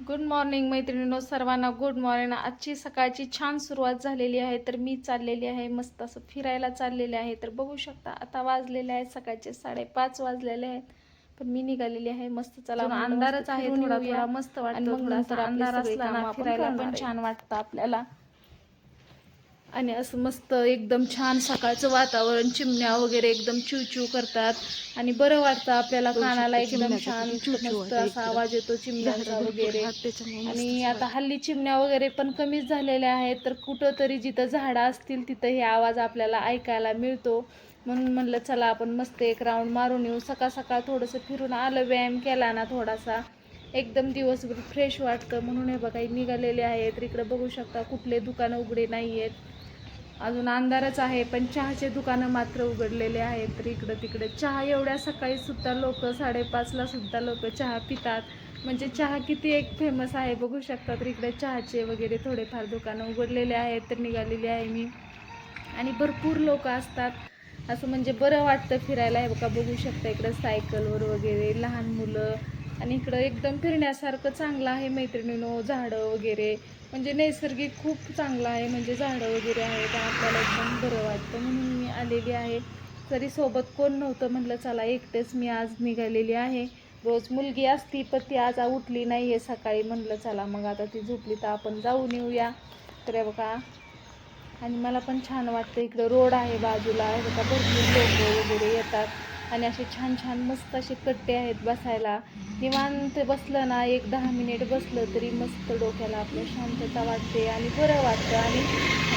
Good morning मैत्रिणींनो. सर्वांना good morning आजची सकाळची छान सुरुवात झालेली आहे तर मी चाललेली आहे मस्त असं फिरायला चाललेले आहे. तर बघू शकता आता वाजलेले आहेत सकाळचे साडेपाच वाजलेले आहेत पण मी निघालेली आहे. मस्त चला अंधारच आहे थोडा मस्त वाटतं अंधार असला ना फिरायला पण छान वाटतं आपल्याला. आणि असं मस्त एकदम छान सकाळचं वातावरण चिमण्या वगैरे एकदम चिव चिव करतात. आणि बरं वाटतं आपल्याला कानाला एकदम छान चिवचिव मस्त असा. आवाज येतो चिमण्यांचा वगैरे. आणि आता हल्ली चिमण्या वगैरे पण कमीच झालेल्या आहेत तर कुठं तरी जिथं झाडं असतील तिथं हे आवाज आपल्याला ऐकायला मिळतो. म्हणून म्हणलं चला आपण मस्त एक राऊंड मारून येऊ. सकाळ सकाळ थोडंसं फिरून आलं व्यायाम केला ना थोडासा. एकदम दिवसभर फ्रेश वाटतं. म्हणून हे बघा निघालेले आहेत. इकडं बघू शकता कुठले दुकानं उघडे नाही आहेत अजून अंधारच आहे पण चहाचे दुकानं मात्र उघडलेले आहेत. तर इकडं तिकडे चहा एवढ्या सकाळी सुद्धा लोक साडेपाचला सुद्धा लोक चहा पितात. म्हणजे चहा किती एक फेमस आहे बघू शकता. तर इकडे चहाचे वगैरे थोडेफार दुकानं उघडलेले आहेत तर निघालेली आहे मी. आणि भरपूर लोक असतात. असं म्हणजे बरं वाटतं फिरायला. हे बघा बघू शकता इकडं सायकलवर वगैरे लहान मुलं आणि इकडं एकदम फिरण्यासारखं चांगलं आहे मैत्रिणीनो झाडं वगैरे. म्हणजे नैसर्गिक खूप चांगलं आहे म्हणजे झाडं वगैरे आहेत आपल्याला एकदम बरं वाटतं म्हणून मी आलेली आहे. तरी सोबत कोण नव्हतं म्हटलं चला एकटेच मी आज निघालेली आहे. रोज मुलगी असती पण ती आज उठली नाही आहे सकाळी. म्हटलं चला मग आता ती झोपली तर आपण जाऊन येऊया. तर बघा. आणि मला पण छान वाटतं इकडं रोड आहे बाजूला. बघा भरपूर लोक वगैरे येतात. आणि असे छान छान मस्त असे कट्टे आहेत बसायला. निवांत बसलं ना एक दहा मिनिट बसलं तरी मस्त डोक्याला आपल्या शांतता वाटते आणि बरं वाटतं. आणि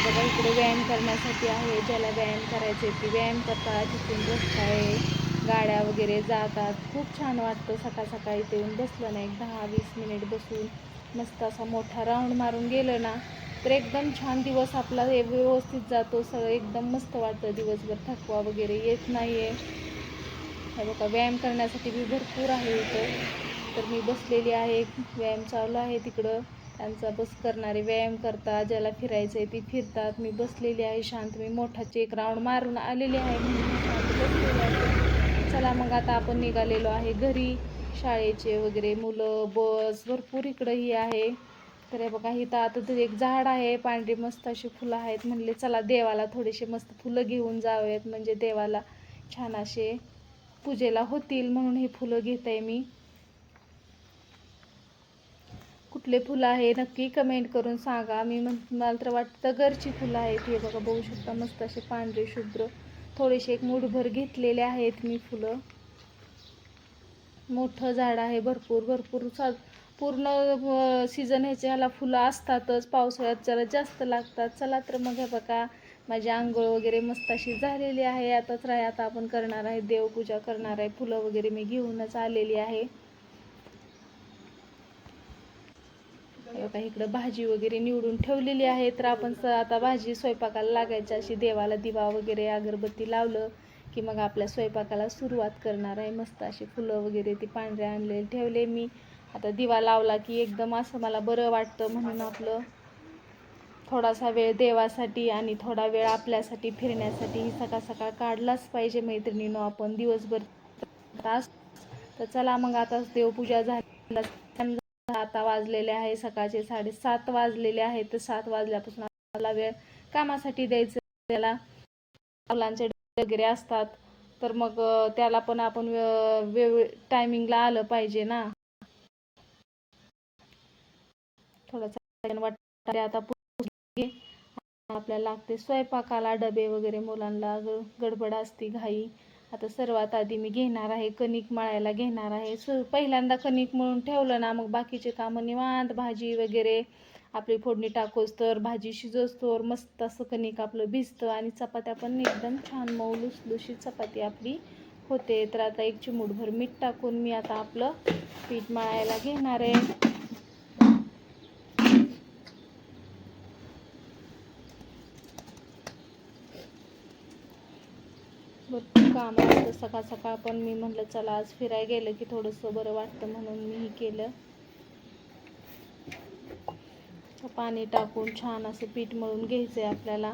बाबा इकडे व्यायाम करण्यासाठी आहे ज्याला व्यायाम करायचे ते व्यायाम करतात तिथून बसताय आहे गाड्या वगैरे जातात. खूप छान वाटतं सकाळ सकाळी ते येऊन बसलं ना एक दहा वीस मिनिट बसून मस्त असा मोठा राऊंड मारून गेलं ना तर एकदम छान दिवस आपला हे व्यवस्थित जातो. सगळं एकदम मस्त वाटतं. दिवसभर थकवा वगैरे येत नाही आहे हे बघा व्यायाम करण्यासाठी बी भरपूर आहे इथं. तर मी बसलेली आहे व्यायाम चालू आहे तिकडं. त्यांचा बस करणारे व्यायाम करतात ज्याला फिरायचं आहे ती फिरतात. मी बसलेली आहे शांत मी मोठाचे एक राऊंड मारून आलेली आहे. म्हणून आहे चला मग आता आपण निघालेलो आहे घरी. शाळेचे वगैरे मुलं बस भरपूर इकडं ही आहे. तर हे बघा इथं आता तर एक झाड आहे पांढरी मस्त अशी फुलं आहेत. म्हणले चला देवाला थोडेसे मस्त फुलं घेऊन जाऊयात. म्हणजे देवाला छान असे पूजेला होतील म्हणून हे फुलं घेत आहे मी. कुठले फुलं आहे नक्की कमेंट करून सांगा. मी म्हण मला तर वाटतं घरची फुलं आहेत. हे बघा बघू शकता मस्त असे पांढरे शुभ्र थोडेसे एक मुठभर घेतलेले आहेत मी फुलं. मोठं झाड आहे भरपूर भरपूर सा पूर्ण सीझन ह्याच्या ह्याला फुलं असतातच. पावसाळ्यात जरा जास्त लागतात. चला तर मग हे बघा. माझी आंघोळ वगैरे मस्त अशी झालेली आहे. आताच राही आता आपण करणार आहे देवपूजा करणार आहे. फुलं वगैरे मी घेऊनच आलेली आहे. हे इकडं भाजी वगैरे निवडून ठेवलेली आहे. तर आपण स आता भाजी स्वयंपाकाला लागायची. अशी देवाला दिवा वगैरे अगरबत्ती लावलं की मग आपल्या स्वयंपाकाला सुरुवात करणार आहे. मस्त अशी फुलं वगैरे ती पांढरे आणलेले ठेवले मी. आता दिवा लावला की एकदम असं मला बरं वाटतं म्हणून आपलं थोडासा वेळ देवासाठी आणि थोडा वेळ आपल्यासाठी फिरण्यासाठी ही सकाळ सकाळ काढलाच पाहिजे मैत्रिणीनं आपण. दिवसभर तास. तर चला मग आता देवपूजा झाली आता वाजलेले आहे सकाळचे साडेसात वाजलेले आहेत तर सात वाजल्यापासून आपला वेळ कामासाठी द्यायचं त्याला मुलांचे वगैरे असतात. तर मग त्याला पण आपण वेळ टायमिंगला आलं पाहिजे ना. थोडंसं वाटतं आता आपल्याला लागते स्वयंपाकाला डबे वगैरे मुलांना गडबड असते घाई. आता सर्वात आधी मी घेणार आहे कणिक मळायला घेणार आहे. पहिल्यांदा कणिक मळून ठेवलं ना मग बाकीचे कामं निवांत भाजी वगैरे आपली फोडणी टाकोस तर भाजी शिजोस तर मस्त असं कणिक आपलं भिजतं आणि चपात्या पण एकदम छान मऊ लुसलुशीत चपाती आपली होते. तर आता एक चिमूटभर मीठ टाकून मी आता आपलं पीठ मळायला घेणार आहे भरपूर काम असतं. सकाळ सकाळ पण मी म्हटलं चला आज फिरायला गेलं की थोडंसं बरं वाटतं म्हणून मी हे केलं. पाणी टाकून छान असं पीठ मळून घ्यायचं आहे आपल्याला.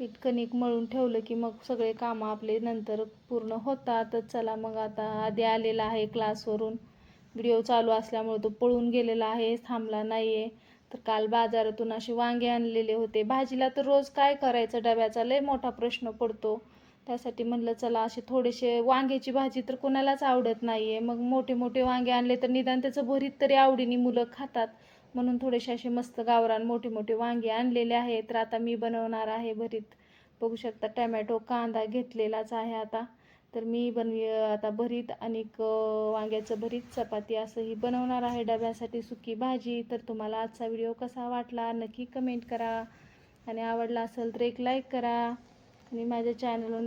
पीठ कणिक मळून ठेवलं की मग सगळे कामं आपले नंतर पूर्ण होतात. चला मग आता आधी आलेला आहे क्लासवरून व्हिडिओ चालू असल्यामुळे तो पळून गेलेला आहे थांबला नाही आहे तर काल बाजारातून असे वांगे आणलेले होते. भाजीला तर रोज काय करायचं? डब्याचा लय मोठा प्रश्न पडतो. त्यासाठी म्हणलं चला असे थोडेसे वांग्याची भाजी तर कोणालाच आवडत नाही आहे मग मोठे मोठे वांगे आणले तर निदान त्याचं भरीत तरी आवडीने मुलं खातात. म्हणून थोडेसे असे मस्त गावरान मोठे मोठे वांगे आणलेले आहेत. तर आता मी बनवणार आहे भरीत. बघू शकता टमॅटो कांदा घेतलेलाच आहे आता. तर मी बनवी आता भरीत आणि वांग्याचं भरीत चपाती असंही बनवणार आहे. डब्यासाठी सुकी भाजी. तर तुम्हाला आजचा व्हिडिओ कसा वाटला नक्की कमेंट करा. आणि आवडला असेल तर एक लाईक करा. आणि माझ्या चॅनलवर